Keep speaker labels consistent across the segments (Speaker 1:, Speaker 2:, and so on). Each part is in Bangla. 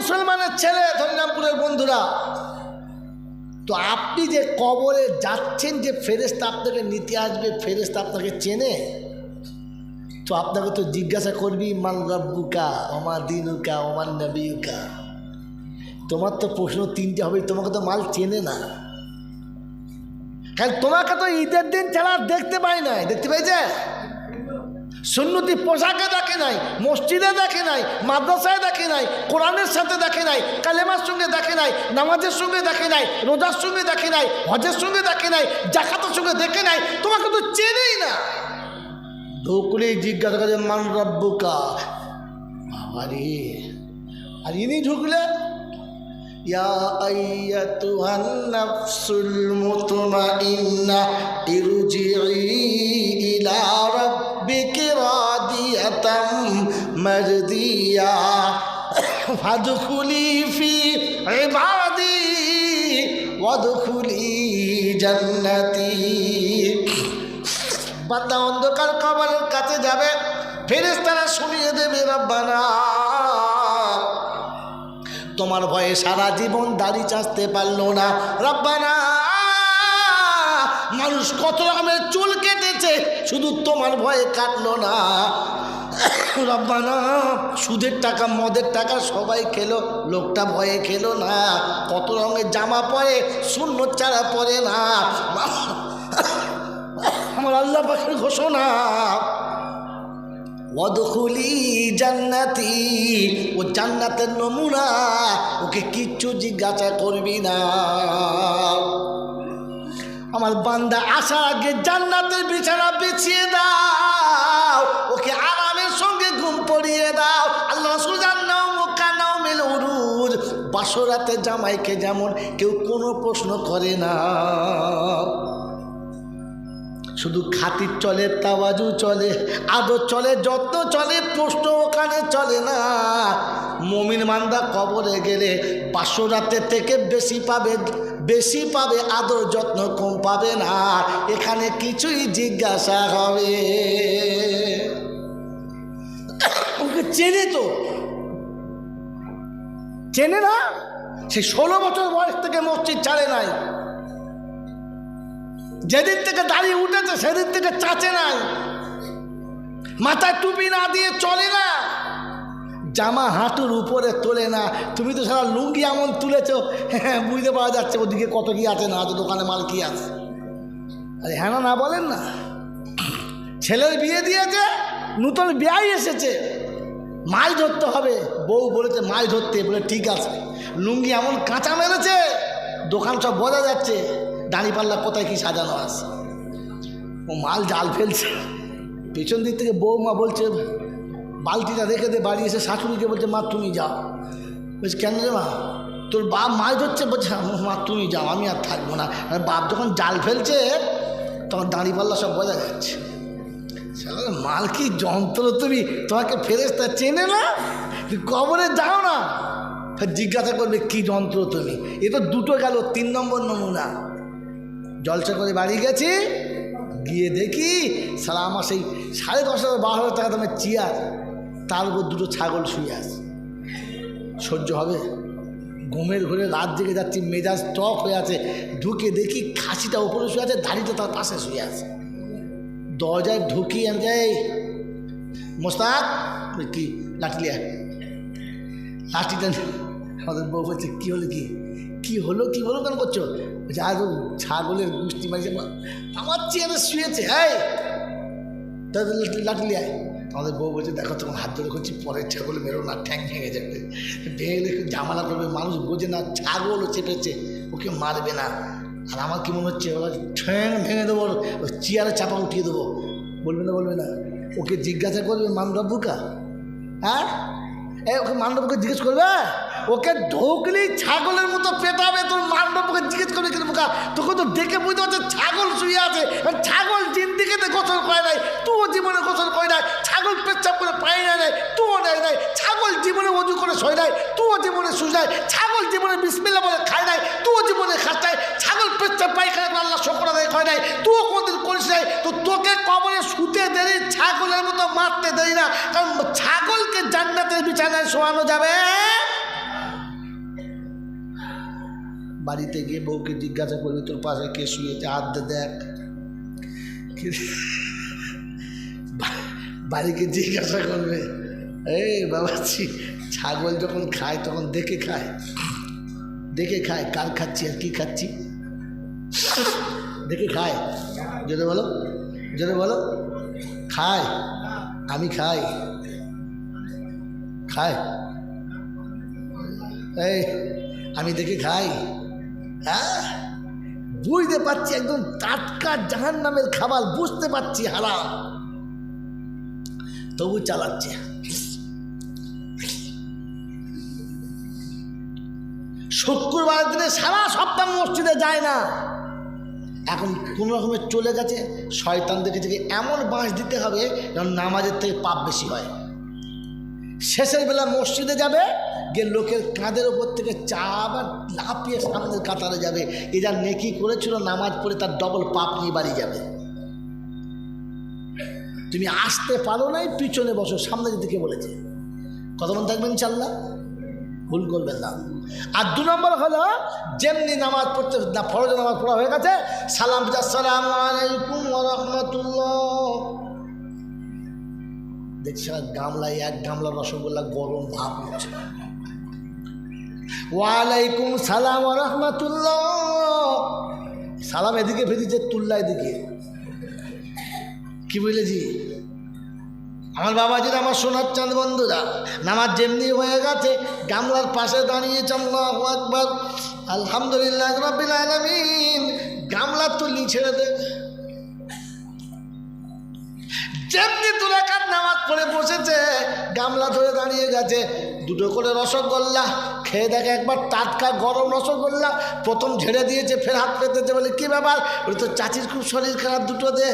Speaker 1: মুসলমানের ছেলে, ধন্যামপুরের বন্ধুরা। তো আপনি যে কবরে যাচ্ছেন যে ফেরেস্তা আপনাকে নিতে আসবে ফেরেস্তা আপনাকে চেনে? তো আপনাকে তো জিজ্ঞাসা করবি, মান রব্বুকা ওমার দিনুকা ওমান নবীকা? তোমার তো প্রশ্ন তিনটে হবে, তোমাকে তো মাল চেনে না। কারণ তোমাকে তো ঈদের দিন ছাড়া দেখতে পাই নাই, দেখতে পাইছে সুন্নতি পোশাকে দেখে নাই, মসজিদে দেখে নাই, মাদ্রাসায় দেখে নাই, কোরআনের সাথে দেখে নাই, কালেমার সঙ্গে দেখে নাই, নামাজের সঙ্গে দেখে নাই, রোজার সঙ্গে দেখে নাই, হজের সঙ্গে দেখে নাই, জাকাতের সঙ্গে দেখে নাই, তোমাকে তো চেনেই না। ঢুকলেই জিজ্ঞাসা করে মান রব্বুকা? বাবারে, আর ইনি ঢুকলে, ইয়া ইরজিই ইলা রাব্বিকি রাদিয়াতাম মারদিয়া। ফাদখুলি ফি ইবাদি, ওয়াদখুলি জান্নাতি। বান্দা অন্ধকার কবরের কাছে যাবে ফেরেস্তারা শুনিয়ে দেবে, রব্বানা, তোমার ভয়ে সারা জীবন দাড়ি চাচতে পারল না। রব্বানা মানুষ কত রকমের চুল কেটেছে, শুধু তোমার ভয়ে কাটলো না। রব্বানা, সুদের টাকা, মদের টাকা সবাই খেলো, লোকটা ভয়ে খেলো না। কত রঙের জামা পরে শূন্য চারা পরে না। আমার আল্লাহ পাখির ঘোষণা। ওদখুলি জান্নাতি, ও জান্নাতের নমুনা, ওকে কিচ্ছু জিজ্ঞাসা করবি না। আমার বান্দা আসার আগে জান্নাতের বিছানা বিছিয়ে দাও। ওকে আরামের সঙ্গে ঘুম পড়িয়ে দাও। আল্লাহ রসুল মুখানাও মেল উরুজ। বাসরাতে জামাইকে যেমন কেউ কোনো প্রশ্ন করে না। শুধু খাতির চলে, তাওয়াজু চলে, আদর চলে, যত্ন চলে, প্রশ্ন ওখানে চলে না। মমিন মান্দা কবরে গেলে রাতের থেকে বেশি পাবে বেশি পাবে আদর, যত্ন পাবে না, এখানে কিছুই জিজ্ঞাসা হবে। ওকে চেনে তো। চেনে না? সে ষোলো বছর বয়স থেকে মসজিদ ছাড়ে নাই। যেদিন থেকে দাড়ি উঠেছে, সেদিন থেকে চাচে নাই। মাথায় টুপি না দিয়ে চলে না। জামা হাঁটুর উপরে তোলে না। তুমি তো সারা লুঙ্গি এমন তুলেছ। হ্যাঁ বুঝতে পারা যাচ্ছে ওদিকে কত কি আছে, না আছে, দোকানে মাল কি আছে। আরে হ্যাঁ না বলেন না। ছেলের বিয়ে দিয়েছে, নূতন বিয়াই এসেছে। মাছ ধরতে হবে। বউ বলেছে মাছ ধরতে, বলে ঠিক আছে। লুঙ্গি এমন কাঁচা মেরেছে, দোকান সব বোঝা যাচ্ছে। দাঁড়িপাল্লা কোথায় কি সাজানো আছে। ও মাল জাল ফেলছে। পেছন দিক থেকে বৌমা বলছে বালতিটা রেখে দে বাড়ি এসে শাশুড়িকে বলছে মা তুমি যাও। বলছে কেন রে মা? তোর বাপ মাছ ধরছে বলছে "হ্যাঁ, মা তুমি যাও আমি আর থাকব না। আর বাপ যখন জাল ফেলছে তখন দাঁড়িপাল্লা সব বোঝা যাচ্ছে। মাল কি যন্ত্র তুমি? তোমাকে ফেরেস্তা চেনে না? কবরে যাও না। জিজ্ঞাসা করবে কি যন্ত্র তুমি? এ তো দুটো গেল তিন নম্বর নমুনা। জলসা করে বাড়ি গেছি গিয়ে দেখি সারা আমার সেই সাড়ে দশ হাজার বারো হাজার টাকা দামের চেয়ার। তার উপর দুটো ছাগল শুয়ে আছে। সহ্য হবে। ঘুমের ঘরে রাত জেগে যাচ্ছি, মেজাজ টক হয়ে আছে। ঢুকে দেখি খাসিটা উপরে শুয়ে আছে, দাড়িটা তার পাশে শুয়ে আছে। দরজায় ঢুকি আমি যাই মোস্তাক কি, লাঠি লিয়া লাঠিটা আমাদের বউ বলছে, কী হলো কি? কি হলো কি হলো কেন করছ? আর ছাগলের গুষ্টি মারিছে আমার চেয়ারে শুয়েছে হ্যাঁ তাদের লাঠি- লাঠি আমাদের বউ বলছে, দেখো তোমার হাত ধরে করছি পরের ছাগল মেরো না, ঠ্যাং ভেঙে যাবে। ভেঙে ঝামেলা করবে, মানুষ বোঝে না, ছাগলও চেপেছে, ওকে মারবে না। আর আমার কী মনে হচ্ছে, ওরা ঠ্যাং ভেঙে দেবো চেয়ারে চাপা উঠিয়ে দেবো। বলবে না বলবে না। ওকে জিজ্ঞাসা করবে মানরব্বুকা হ্যাঁ? এ ওকে মানডবকে জিজ্ঞেস করবে? ওকে ঢোকলেই ছাগলের মতো পেটাবে তোর মান্ডবকে জিজ্ঞেস করবে কিন্তু বোকা, তোকে তো দেখে বুঝতে পারছে ছাগল শুয়ে আছে। ছাগল জিন্দিগিতে গোসল করে নাই, তুও জীবনে গোসল করে নাই, ছাগল পেচ্ছাপ করে পায়ে না নাই, তুও নেয় নাই, ছাগল জীবনে অজু করে শোয় নাই, তুও জীবনে শুয়ে নাই, ছাগল জীবনে বিসমিল্লা বলে খায় নাই, তুও জীবনে খাস নাই, ছাগল পেচ্ছাপ পায়খানা করে আল্লাহ শকর দেয় করে নাই, তুও কোনদিন করিস নাই, তো তোকে কবরে শুতে দেরি, ছাগলের মতো মারতে দেরি না, কারণ ছাগলকে জান্নাতের বিছানায় শোয়ানো যাবে। বাড়িতে গিয়ে বউকে জিজ্ঞাসা করবি তোর পাশে কে শুয়েছে? হাত দেখ। বাড়িকে জিজ্ঞাসা করবে, এই বাবাজি, ছাগল যখন খায় তখন দেখে খায়। দেখে খায় কার খাচ্ছি আর কি খাচ্ছি? দেখে খায়। জোরে বলো জোরে বলো। খায়, আমি খাই। খায়। এই, আমি দেখে খাই। হ্যাঁ? বুঝতে পারছি একদম টাটকা জাহান নামের খাবার, বুঝতে পারছি, হারাম। তবু চালাচ্ছে। শুক্রবার দিনে সারা সপ্তাহ মসজিদে যায় না। এখন কোনো রকমে চলে গেছে শয়তান থেকে এমন বাঁশ দিতে হবে যেন নামাজের থেকে পাপ বেশি হয়। শেষের বেলা মসজিদে যাবে গিয়ে লোকের কাঁধের ওপর থেকে চা আবার লাফিয়ে সামনের কাতারে যাবে, এ যা নেকি করেছিল, নামাজ পড়ে তার ডবল পাপ নিয়ে বাড়ি যাবে। তুমি আসতে পারো নাই, পিছনে বসো, সামনে দিকে বলেছে। কতক্ষণ থাকবেন চাল্লা ভুল করবেন না। আর দু নম্বর হলো, যেমনি নামাজ পড়তে না, ফরজ নামাজ পড়া হয়ে গেছে, সালাম সালাম আলাইকুম রহমতুল্লাহ। দেখছি না গামলায় এক গামলা রসগোল্লা গরম ভাব হচ্ছে। ওয়ালাইকুম সালাম রহমতুল্লাহ। সালাম এদিকে ফেরিছে তুল্লা এদিকে। কি বুঝলেছি আমার বাবাজির আমার সোনার চাঁদ বন্ধুরা, নামাজ যেমনি হয়ে গেছে, গামলার পাশে দাঁড়িয়েছে, আল্লাহু আকবার। আলহামদুলিল্লাহ রবিল আলমিন। গামলা তুলি ছেড়ে দে যেমনি দুরাকার নামাজ পড়ে বসেছে, গামলা ধরে দাঁড়িয়ে গেছে। দুটো করে রসগোল্লা, খেয়ে দেখে একবার টাটকা গরম রসগোল্লা, প্রথম ঝেড়ে দিয়েছে, ফের হাত পেতেছে বলে, কী ব্যাপার? ওই তো চাচির খুব শরীর খারাপ, দুটো দে।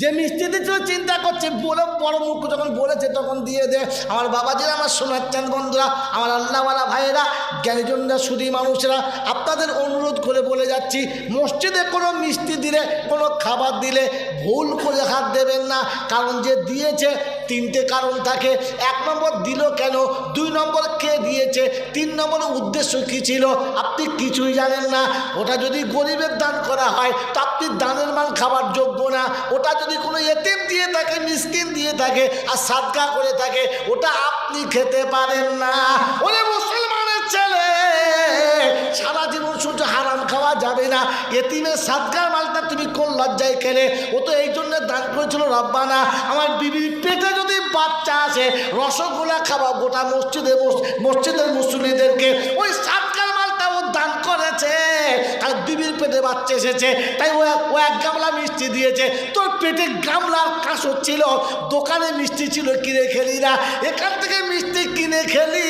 Speaker 1: যে মিষ্টি দিচ্ছিল চিন্তা করছে, বলে, বড় মুখ যখন বলেছে, তখন দিয়ে দে। আমার বাবাজিরা আমার সোনার চাঁদ বন্ধুরা, আমার আল্লাহওয়ালা ভাইয়েরা, জ্ঞানীজনরা, সুদী মানুষরা, আপনাদের অনুরোধ করে বলে যাচ্ছি, মসজিদে কোনো মিষ্টি দিলে, কোনো খাবার দিলে ভুল করে হাত দেবেন না। কারণ যে দিয়েছে তিনটে কারণ থাকে। এক নম্বর দিল কেন? দুই নম্বর কে দিয়েছে? তিন নম্বর উদ্দেশ্য কী ছিল? আপনি কিছুই জানেন না। ওটা যদি গরিবের দান করা হয়, তা আপনি দানের মান খাবার যোগ্য না। ওটা যদি কোনো এতিম দিয়ে থাকে, মিসকিন দিয়ে থাকে, আর সাদকা করে থাকে, ওটা আপনি খেতে পারেন না। ওরে মুসলমানের ছেলে সারা জীবন শুধু হারাম খাওয়া যাবে না। এতিমের সাদগার মালটা তুমি কোন লজ্জায় খেলে? ও তো এই জন্য দান করেছিল, রব্বানা, আমার বিবি পেটে যদি বাচ্চা আসে, রসগোল্লা খাওয়া গোটা মসজিদে, মস- মসজিদের মুসলিদেরকে ওই ও করেছে আর বিবির পেটে বাচ্চা এসেছে। তাই ও ও এক গামলা মিষ্টি দিয়েছে। তোর পেটে গামলার কাঁসর ছিল দোকানে মিষ্টি ছিল, কিনে খেলি না। এখান থেকে মিষ্টি কিনে খেলি।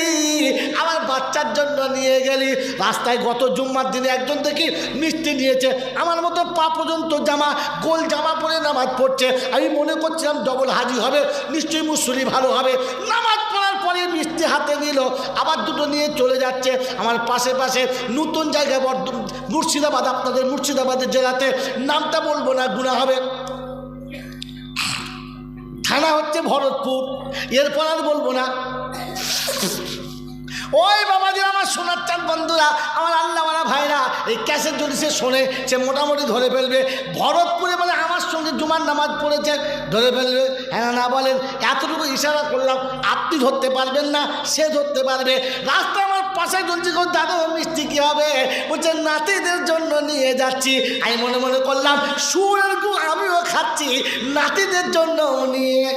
Speaker 1: আমার বাচ্চার জন্য নিয়ে গেলি। রাস্তায় গত জুম্মার দিনে একজন দেখি মিষ্টি নিয়েছে। আমার মতো পা পর্যন্ত জামা, গোল জামা পরে নামাজ পড়ছে। আমি মনে করছিলাম ডবল হাজি হবে। নিশ্চয়ই মুসলি ভালো হবে। নামাজ মিষ্টি হাতে নিল, আবার দুটো নিয়ে চলে যাচ্ছে। আমার পাশে পাশে নতুন জায়গায় বর্ধ- মুর্শিদাবাদ, আপনাদের মুর্শিদাবাদের জেলাতে নামটা বলব না গুণা হবে। থানা হচ্ছে ভরতপুর, এরপর আর বলব না। ওই বাবাদের আমার এই ক্যাসেট যদি সে শোনে সে মোটামুটি ধরে ফেলবে। ভরতপুরে বলে আমার সঙ্গে জুমার নামাজ পড়েছে, ধরে ফেলবে। হ্যাঁ না বলেন, এতটুকু ইশারা করলাম, আপনি ধরতে পারবেন না, সে ধরতে পারবে। রাস্তা আমার পাশে চলছি দাদু, মিষ্টি কী হবে? বলছে, নাতিদের জন্য নিয়ে যাচ্ছি। আমি মনে মনে করলাম, সুরের গু আমিও খাচ্ছি, নাতিদের জন্য নিয়ে।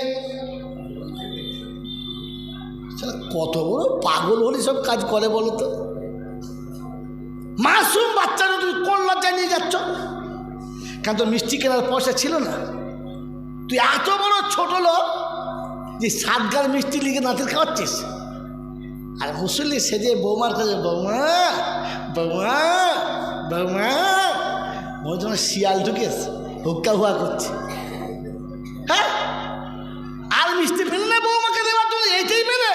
Speaker 1: কত বড় পাগল হলে সব কাজ করে বলো তো? মাসুম বাচ্চারা তুমি কোন লজ্জায় নিয়ে যাচ্ছ কেন তোর মিষ্টি কেনার পয়সা ছিল না তুই এত বড় ছোট লোক যে সাত গাল মিষ্টি লিখে নাতির খাওয়াচ্ছিস আর মুসল্লি সেজে বৌমার কাছে বৌমা বৌমা বৌমা মনে আমার শিয়াল ঢুকেস হুক্কা হুয়া করছে হ্যাঁ আর মিষ্টি ফেলে না বৌমাকে দেওয়ার জন্য এইটাই পেলে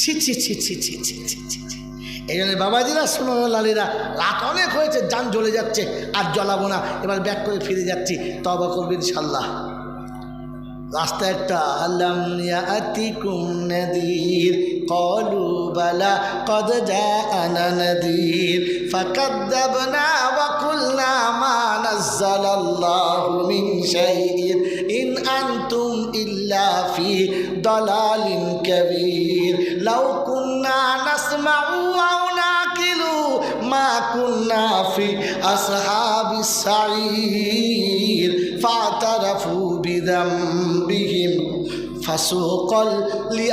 Speaker 1: ছি ছি ছি ছি ছি ছি ছি ছি ছি এই জন্য বাবাজিরা সোনালালিরা রাত অনেক হয়েছে, যান জ্বলে যাচ্ছে, আর জ্বলাবো না, এবার ব্যাক করে ফিরে যাচ্ছি তবা করবি ইনশাল্লাহ রাস্তা একটা আলম ইয়াতি কুমনদীর কলু বালা কদ মা নাযালাল্লাহু মিন শাইইন, ইন আনতুম ইল্লা ফি দালালিন কাবীর, লাউ কুন কুন্না ফি ফাসুকল লি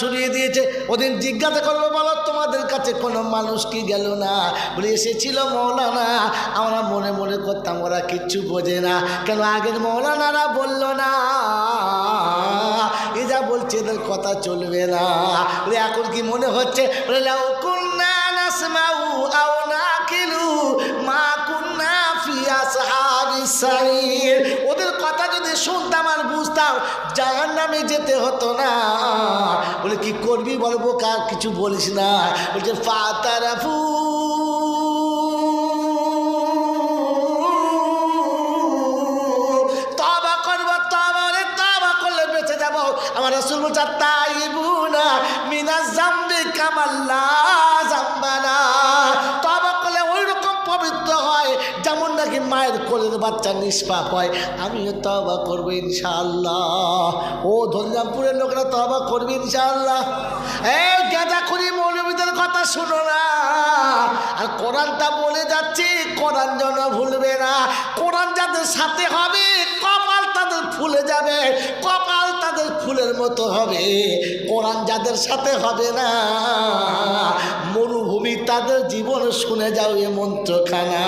Speaker 1: ছড়িয়ে দিয়েছে, ওদিন জিজ্ঞাসা করব বলো তোমাদের কাছে কোনো মানুষ কি গেল না? বলে, এসেছিল মৌলানা। আমরা মনে মনে করতাম, ওরা কিচ্ছু বোঝে না। কেন আগের মৌলানারা বলল না? যা বলছে এদের কথা চলবে না। বলে, এখন কি মনে হচ্ছে? মা কুন্না ওদের কথা যদি শুনতাম আর বুঝতাম জাহান নামে যেতে হতো না। বলে, কি করবি বলব কার কিছু বলিস না। বলছে, ফাতারাফু আমার রসুল বলছে তাই বুনা মিনা জাম্বি কামাল্লা জাম্বানা। তবা করলে ওই রকম পবিত্র হয়, যেমন নাকি মায়ের কোলের বাচ্চা নিষ্পাপ হয়। আমিও তবা করব ইনশাআল্লাহ। ও ধনজামপুরের লোকেরা তবা করবে ইনশাআল্লাহ। এই গাঁজা করি মৌলবীদের কথা শুনো না। আর কোরআনটা বলে যাচ্ছি, কোরআন যেন ভুলবে না। কোরআন যাদের সাথে হবে, কপাল তাদের ফুলে যাবে। কপাল ফুলের মতো হবে, কোরআন যাদের সাথে হবে না, মরুভূমি তাদের জীবন শুনে যাও এ মন্ত্রখানা।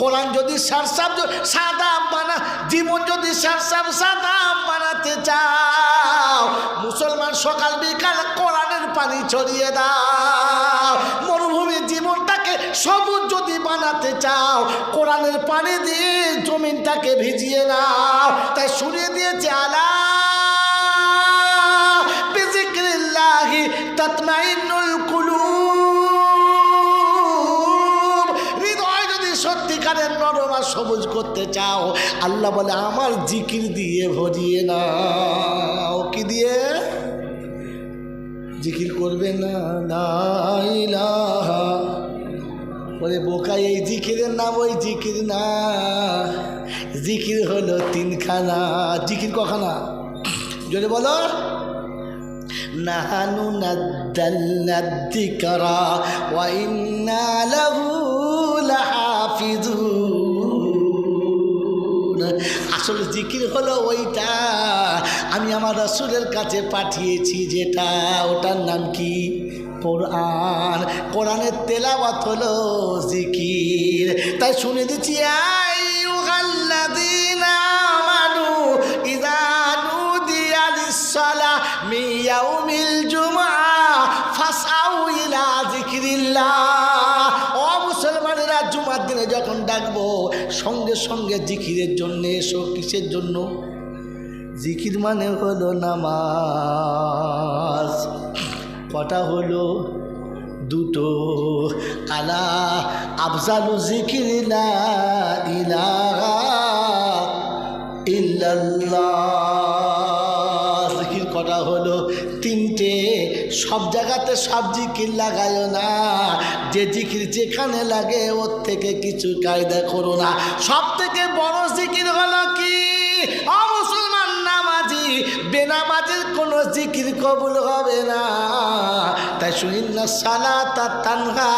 Speaker 1: কোরআন যদি সারসাব সাদা বানা, জীবন যদি সারসাব সাদা বানাতে চাও, মুসলমান সকাল বিকাল কোরআনের পানি ছড়িয়ে দাও মরুভূমির জীবনটাকে সবুজ যদি বানাতে চাও, কোরআনের পানি দিয়ে জমিনটাকে ভিজিয়ে নাও। তাই শুনিয়ে দিয়েছে আলা তাতমাইন্নুল কুলুব। হৃদয় যদি সত্যিকারের নরম সবুজ করতে চাও, আল্লাহ বলে, আমার জিকির দিয়ে ভরিয়ে নাও। কি দিয়ে? জিকির করবে না? লা বলে, বোকা, এই জিকিরের নাম, ওই জিকির না। জিকির হলো তিনখানা। জিকির কখানা? জোরে বলো। নাহানু নাদ্দালনা যিকরা ওয়া ইন্না লাহু লাহাফিজুন। আসল জিকির হলো ওইটা। আমি আমার রসুলের কাছে পাঠিয়েছি যেটা। ওটার নাম কি? কোরআন, কোরআনের তেলাওয়াত হলো জিকির। তাই শুনে দিচ্ছি ইয়াউমিল জুমআ, ফাসআউ ইলা দিনে যখন ডাকবো, সঙ্গে সঙ্গে জিকিরের জন্য এসো, কিসের জন্য? জিকির মানে হলো নামাজ। কটা হলো? দুটো। আলা আফজালু জিকির জিকির কটা হলো? তিনটে। সব জায়গাতে সব জিকির লাগায় না। যে জিকির যেখানে লাগে, ওর থেকে কিছু কায়দা করো না। সব থেকে বড় জিকির হলো কি? বেনামাজের কোনো জিকির কবুল হবে না। তাই শুনিন সালাতা তানহা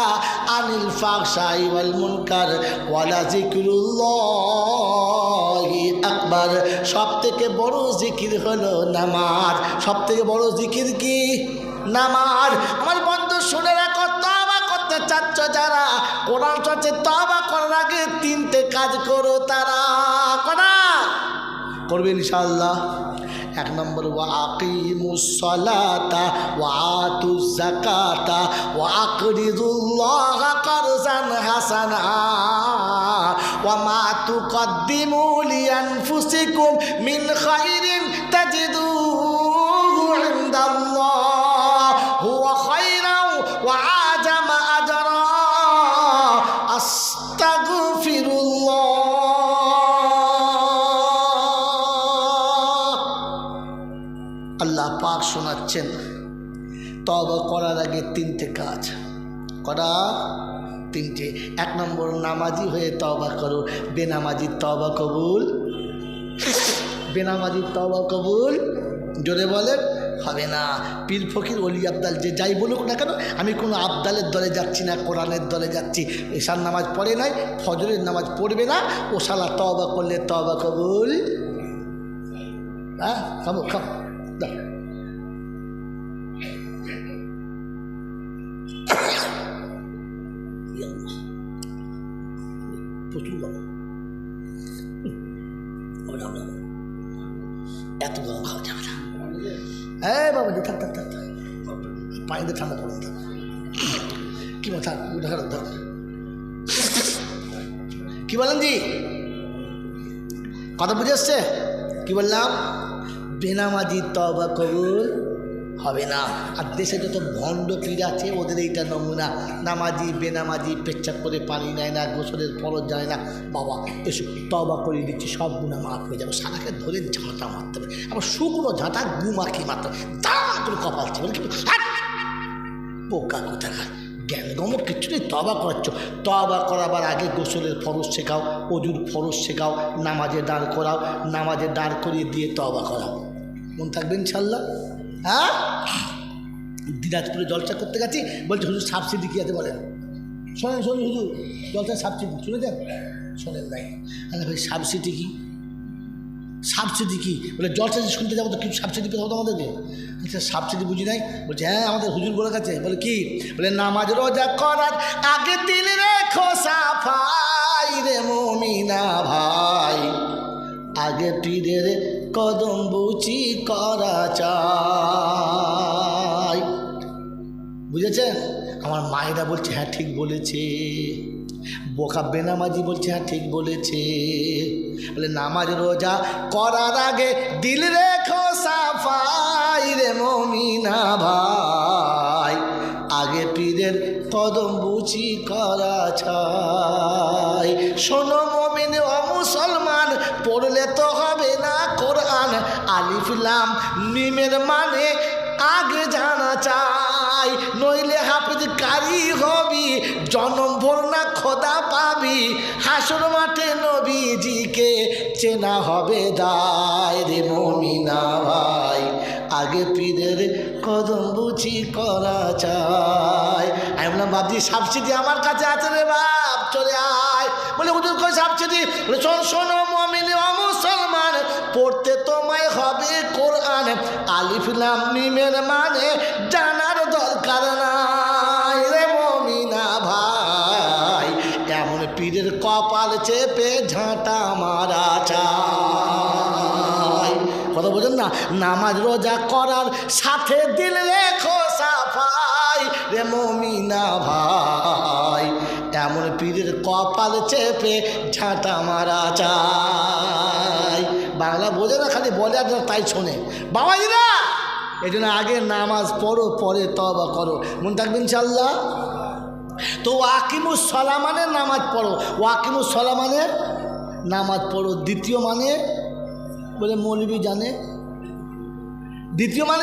Speaker 1: আনিল ফাকশাই ওয়াল মুনকার ওয়ালা জিকরুল্লাহি আকবার। সব থেকে বড় জিকির হলো নামাজ। সব থেকে বড় জিকির কি? নামাজ। আমার বন্ধু শুনে রাখো তবা করতে চাচ্ছ যারা। কোরআন চর্চে তবা করার আগে তিনটে কাজ করো তারা। করা করবে ইনশাআল্লাহ। এক নম্বর ওয়াকিমুসলাতা ওয়াতু জাকাতা ওয়াকরিদুল্লাহ কারজান হাসানা ওয়ামা তুকদ্দিমু লিআনফুসিকুম মিন খাইরিন তবা করার আগে তিনটে কাজ। করা তিনটে। এক নম্বর, নামাজি হয়ে তবা করো। বেনামাজি তবা কবুল। বেনামাজি তবা কবুল। জোরে বলেন, হবে না। পীর ফকির অলি আবদাল, যে যাই বলুক না কেন, আমি কোনো আবদালের দলে যাচ্ছি না, কোরআনের দলে যাচ্ছি। এশার নামাজ পড়ে নাই, ফজরের নামাজ পড়বে না। ও শালা তবা করলে তবা কবুল। হ্যাঁ খাব খাব পানিতে ঠান্ডা পড়ে থাক কি বল থাক ঢাকা থাক কি বলেন জি? কথা বুঝে এসছে কি বললাম? বেনামাজি তবা কবুল হবে না। আর দেশে যত ভণ্ড পীর আছে, ওদের এইটা নমুনা। নামাজি, বেনামাজি, পেচ্ছাপ করে পানি নেয় না, গোসলের ফরজ যায় না। বাবা, এসো তবা করে দিচ্ছি, সব গুণা মাফ হয়ে যাবে। সারাকে ধরে ঝাঁটা মারতে হবে। আবার শুকনো ঝাঁটা গু মাখিয়ে মারতে হবে। দাঁড়া করে কপাল ছিল বোকা কোথাকার? জ্ঞানগম কিছু নেই, তবা করাচ্ছ। তবা করাবার আগে গোসলের ফরজ শেখাও, অজুর ফরজ শেখাও, নামাজে দাঁড় করাও, নামাজে দাঁড় করিয়ে দিয়ে তবা করাও। মন থাকবে ইনশাল্লাহ? হ্যাঁ? দিনাজপুরে জলসা করতে গেছি, বলছে হুজুর সাবসিডি কী আছে বলেন? শোনেন শোনেন হুজুর জলসা সাবসিডি, শুনেছেন? শোনেন নাই। আরে ভাই, সাবসিডি কি? সাবসিডি কি? বলে জলসা যে শুনতে যাব তো, কি সাবসিডি পেতে হবে আমাদেরকে আচ্ছা সাবসিডি বুঝি নাই? বলছে হ্যাঁ আমাদের হুজুর বলে গেছে। বলে, কি? বলে, নামাজ রোজা করার আগে দিল রেখো সাফাই রে মমিনা ভাই। আগে পীরের কদম বুচি করা চাই। বুঝেছেন? আমার মায়েরা বলছে হ্যাঁ ঠিক বলেছে। বোকা বেনামাজি বলছে হ্যাঁ ঠিক বলেছে। বলে, নামাজ রোজা করার আগে দিল রেখো সাফাই রে মমিনা ভাই। আগে পীরের কদম বুচি করা ছাই। শোনো মমিন ও মুসলমান, পড়লে তো হবে না কোরআন। আলিফলাম মিমের মানে আগে জানা চাই। নইলে হাফিজ কারি হবি, জনম ভোর না খোদা পাবি, হাসর মাঠে নবীজিকে চেনা হবে দায় রে মমিনা ভাই। আগে পীরের কদম বুঝি করা চাই। আমি বললাম বাপজি সাবসিডি আমার কাছে আছে রে বাপ, চলে আয়। বলে হুজুর কই সাবসিডি শোন, শোনো মমিনে, ও মুসলমান, পড়তে তোমায় হবে কোরআন। আলিফলাম মিমের মানে জানার দরকার নাই কপাল চেপে ঝাঁটা মারা চাই। কথা বোঝেন না? নামাজ রোজা করার সাথে দিল রেখো সাফাই। রে মমিনা ভাই, এমন পীরের কপাল চেপে ঝাঁটা মারা চাই। বাংলা বোঝে না, খালি বলে আর তাই শোনে। বাবাজিরা এই জন্য আগে নামাজ পড়ো, পরে তবা করো। মন থাকবেন ইনশাল্লাহ তো ওয়াকিমুস সলা মানে নামাজ পড়ো। ওয়াকিমুস সলা মানে নামাজ পড়ো। দ্বিতীয় মানে বলে মৌলবি জানে। দ্বিতীয় মানে